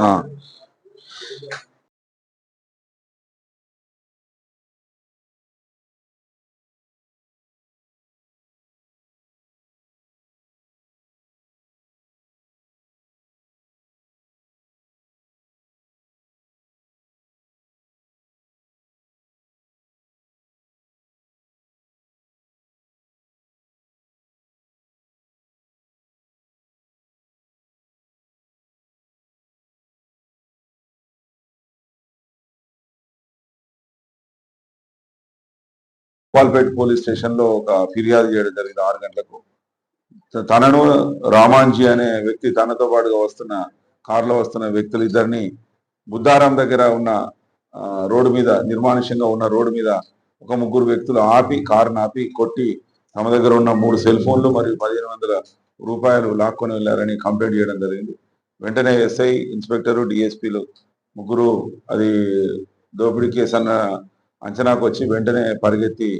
ఆ. గోపాల్పేట పోలీస్ స్టేషన్లో ఒక ఫిర్యాదు చేయడం జరిగింది ఆరు గంటలకు. తనను రామాంజీ అనే వ్యక్తి తనతో పాటుగా వస్తున్న కారులో వస్తున్న వ్యక్తులు ఇద్దరిని బుద్ధారం దగ్గర ఉన్న రోడ్డు మీద నిర్మానుష్యంగా ఉన్న రోడ్డు మీద ఒక ముగ్గురు వ్యక్తులు ఆపి కారును ఆపి కొట్టి తమ దగ్గర ఉన్న మూడు సెల్ ఫోన్లు మరియు పదిహేను వందల రూపాయలు లాక్కొని వెళ్ళారని కంప్లైంట్ చేయడం జరిగింది. వెంటనే ఎస్ఐ ఇన్స్పెక్టరు డిఎస్పీలు ముగ్గురు అది దోపిడీ కేసు అన్న అంచనాకు వచ్చి వెంటనే పరిగెత్తి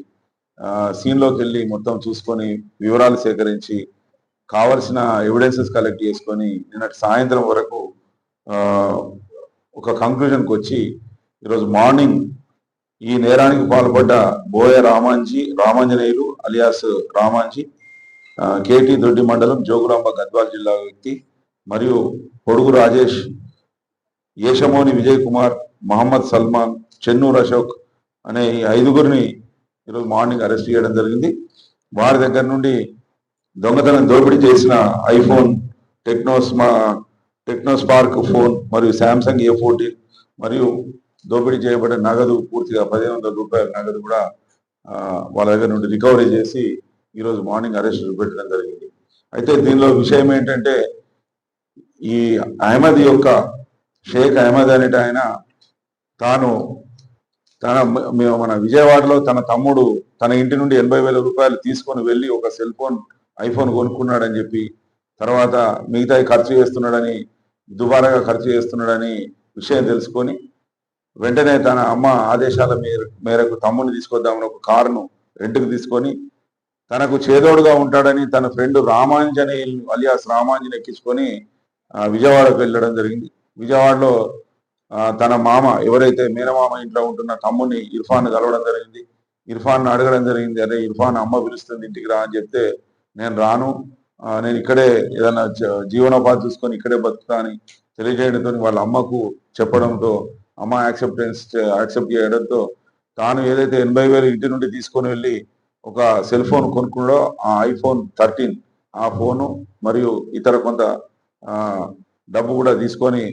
సీన్లోకి వెళ్ళి మొత్తం చూసుకొని వివరాలు సేకరించి కావలసిన ఎవిడెన్సెస్ కలెక్ట్ చేసుకొని నిన్నటి సాయంత్రం వరకు ఒక కంక్లూజన్కి వచ్చి ఈరోజు మార్నింగ్ ఈ నేరానికి పాల్పడ్డ బోయ రామాంజీ రామాంజనేయులు అలియాస్ రామాంజీ కేటీ దొడ్డి మండలం జోగులాంబ గద్వాల్ జిల్లా వ్యక్తి మరియు పొడుగు రాజేష్ ఏషమోని విజయ్ కుమార్ మహమ్మద్ సల్మాన్ చెన్నూర్ అశోక్ అనే ఈ ఐదుగురిని ఈరోజు మార్నింగ్ అరెస్ట్ చేయడం జరిగింది. వారి దగ్గర నుండి దొంగతనం దోపిడీ చేసిన ఐఫోన్ టెక్నోస్మా టెక్నోస్పార్క్ ఫోన్ మరియు శాంసంగ్ ఏ ఫోర్టీన్ మరియు దోపిడీ చేయబడిన నగదు పూర్తిగా పదిహేను వందల రూపాయల నగదు కూడా వాళ్ళ దగ్గర నుండి రికవరీ చేసి ఈరోజు మార్నింగ్ అరెస్ట్ పెట్టడం జరిగింది. అయితే దీనిలో విషయం ఏంటంటే ఈ అహ్మద్ యొక్క షేక్ అహ్మద్ అనేట ఆయన తాను తన మేము మన విజయవాడలో తన తమ్ముడు తన ఇంటి నుండి ఎనభై వేల రూపాయలు తీసుకొని వెళ్ళి ఒక సెల్ ఫోన్ ఐఫోన్ కొనుక్కున్నాడని చెప్పి తర్వాత మిగతా ఖర్చు చేస్తున్నాడని దుబారాగా ఖర్చు చేస్తున్నాడని విషయం తెలుసుకొని వెంటనే తన అమ్మ ఆదేశాల మేర మేరకు తమ్ముడిని తీసుకొద్దామని ఒక కారును రెంట్కి తీసుకొని తనకు చేదోడుగా ఉంటాడని తన ఫ్రెండ్ రామాంజనేయులు అలియాస్ రామాంజన్ ఎక్కించుకొని విజయవాడకు వెళ్ళడం జరిగింది. విజయవాడలో తన మామ ఎవరైతే మేనమామ ఇంట్లో ఉంటున్న తమ్ముని ఇర్ఫాన్ కలవడం జరిగింది. ఇర్ఫాన్ అడగడం జరిగింది. అరే ఇర్ఫాన్ అమ్మ పిలుస్తుంది ఇంటికి రా అని చెప్తే నేను రాను. నేను ఇక్కడే ఏదైనా జీవనోపాధి చూసుకొని ఇక్కడే బతుకుతా అని తెలియజేయడంతో వాళ్ళ అమ్మకు చెప్పడంతో అమ్మ యాక్సెప్టెన్స్ యాక్సెప్ట్ చేయడంతో తాను ఏదైతే ఎనభై వేలు ఇంటి నుండి తీసుకొని వెళ్ళి ఒక సెల్ ఫోన్ కొనుక్కున్నాడో ఆ ఐఫోన్ థర్టీన్ ఆ ఫోను మరియు ఇతర కొంత డబ్బు కూడా తీసుకొని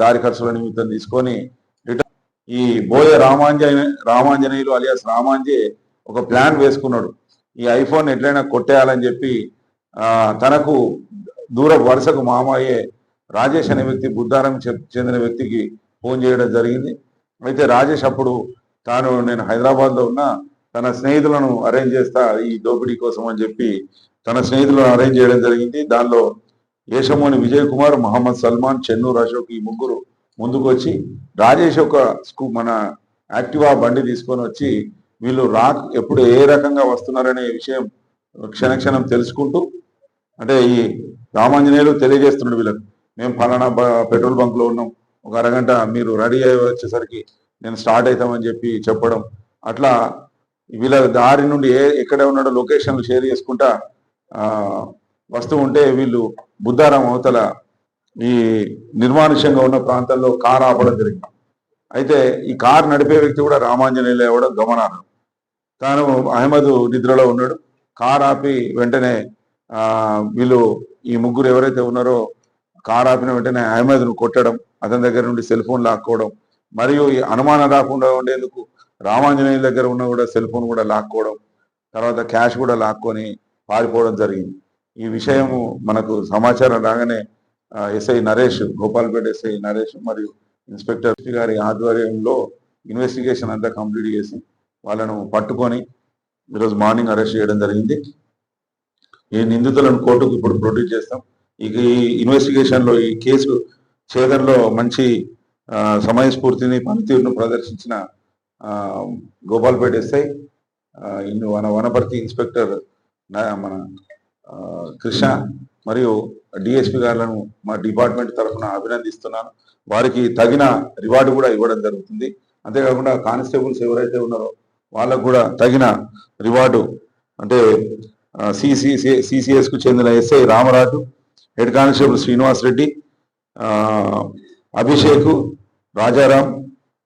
దారి ఖర్చుల నిమిత్తం తీసుకొని ఈ బోయ రామాంజనే రామాంజనేయులు అలియాస్ రామాంజే ఒక ప్లాన్ వేసుకున్నాడు. ఈ ఐఫోన్ ఎట్లయినా కొట్టేయాలని చెప్పి తనకు దూర వరుసకు మామయ్యే రాజేష్ అనే వ్యక్తి బుద్ధారం చెందిన వ్యక్తికి ఫోన్ చేయడం జరిగింది. అయితే రాజేష్ అప్పుడు తాను నేను హైదరాబాద్లో ఉన్న తన స్నేహితులను అరేంజ్ చేస్తా ఈ దోపిడీ కోసం అని చెప్పి తన స్నేహితులను అరేంజ్ చేయడం జరిగింది. దానిలో యేషమోని విజయ్ కుమార్ మహమ్మద్ సల్మాన్ చెన్నూర్ అశోక్ ఈ ముగ్గురు ముందుకు వచ్చి రాజేష్ ఒక స్కూ మన యాక్టివా బండి తీసుకొని వచ్చి వీళ్ళు రా ఎప్పుడు ఏ రకంగా వస్తున్నారనే విషయం క్షణక్షణం తెలుసుకుంటూ అంటే ఈ రామాంజనేయులు తెలియజేస్తున్నాడు వీళ్ళకి. మేము ఫలానా బ- పెట్రోల్ బంక్లో ఉన్నాం ఒక అరగంట మీరు రెడీ అయ్యి వచ్చేసరికి నేను స్టార్ట్ అవుతామని చెప్పి చెప్పడం అట్లా వీళ్ళ దారి నుండి ఏ ఎక్కడ ఉన్నాడో లొకేషన్లు షేర్ చేసుకుంటా వస్తూ ఉంటే వీళ్ళు బుద్ధారం అవతల ఈ నిర్మానుష్యంగా ఉన్న ప్రాంతాల్లో కార్ ఆపడం జరిగింది. అయితే ఈ కార్ నడిపే వ్యక్తి కూడా రామాంజనేయులు అవ్వడం గమనార్హం తాను అహ్మద్ నిద్రలో ఉన్నాడు. కార్ ఆపి వెంటనే వీళ్ళు ఈ ముగ్గురు ఎవరైతే ఉన్నారో కార్ ఆపిన వెంటనే అహ్మద్ను కొట్టడం అతని దగ్గర నుండి సెల్ ఫోన్ లాక్కోవడం మరియు ఈ అనుమానం రాకుండా ఉండేందుకు రామాంజనేయుల దగ్గర ఉన్న కూడా సెల్ ఫోన్ కూడా లాక్కోవడం తర్వాత క్యాష్ కూడా లాక్కొని పారిపోవడం జరిగింది. ఈ విషయము మనకు సమాచారం రాగానే ఎస్ఐ నరేష్ గోపాల్పేట ఎస్ఐ నరేష్ మరియు ఇన్స్పెక్టర్ గారి ఆధ్వర్యంలో ఇన్వెస్టిగేషన్ అంతా కంప్లీట్ చేసి వాళ్ళను పట్టుకొని ఈరోజు మార్నింగ్ అరెస్ట్ చేయడం జరిగింది. ఈ నిందితులను కోర్టుకు ఇప్పుడు ప్రొడ్యూస్ చేస్తాం. ఇక ఈ ఇన్వెస్టిగేషన్లో ఈ కేసు ఛేదనలో మంచి సమయస్ఫూర్తిని పనితీరును ప్రదర్శించిన గోపాల్పేట ఎస్ఐ వన వనపర్తి ఇన్స్పెక్టర్ మన కృష్ణ మరియు డిఎస్పి గారులను మా డిపార్ట్మెంట్ తరఫున అభినందిస్తున్నాను. వారికి తగిన రివార్డు కూడా ఇవ్వడం జరుగుతుంది. అంతేకాకుండా కానిస్టేబుల్స్ ఎవరైతే ఉన్నారో వాళ్ళకు కూడా తగిన రివార్డు అంటే సిసి సిసిఎస్కు చెందిన SI Ramaraju head constable Srinivas Reddy Abhishek Rajaram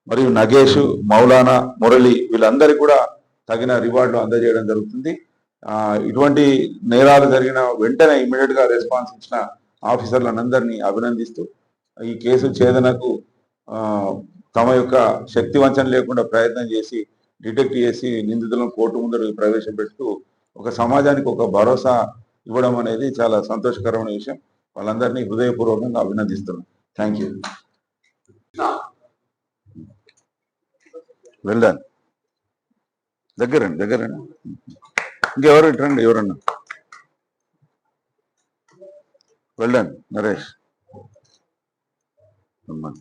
మరియు నగేష్ మౌలానా మురళి వీళ్ళందరికీ కూడా తగిన రివార్డులు అందజేయడం జరుగుతుంది. ఇటువంటి నేరాలు జరిగిన వెంటనే ఇమీడియట్గా రెస్పాన్స్ ఇచ్చిన ఆఫీసర్లందరినీ అభినందిస్తూ ఈ కేసు ఛేదనకు ఆ, తమ యొక్క శక్తి వంచన లేకుండా ప్రయత్నం చేసి డిటెక్ట్ చేసి నిందితులను కోర్టు ముందర ప్రవేశపెడుతూ ఒక సమాజానికి ఒక భరోసా ఇవ్వడం అనేది చాలా సంతోషకరమైన విషయం. వాళ్ళందరినీ హృదయపూర్వకంగా అభినందిస్తున్నాను. థ్యాంక్ యూ వెల్డన్ దగ్గరండి దగ్గరండి இங்க ஒரு ட்ரெண்ட் இவரண்ணா வெல்டன் நரேஷ் ஆமாம்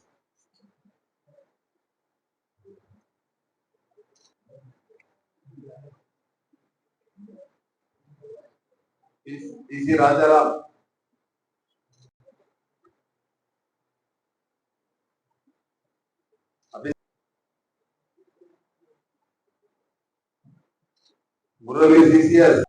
Guru is easier.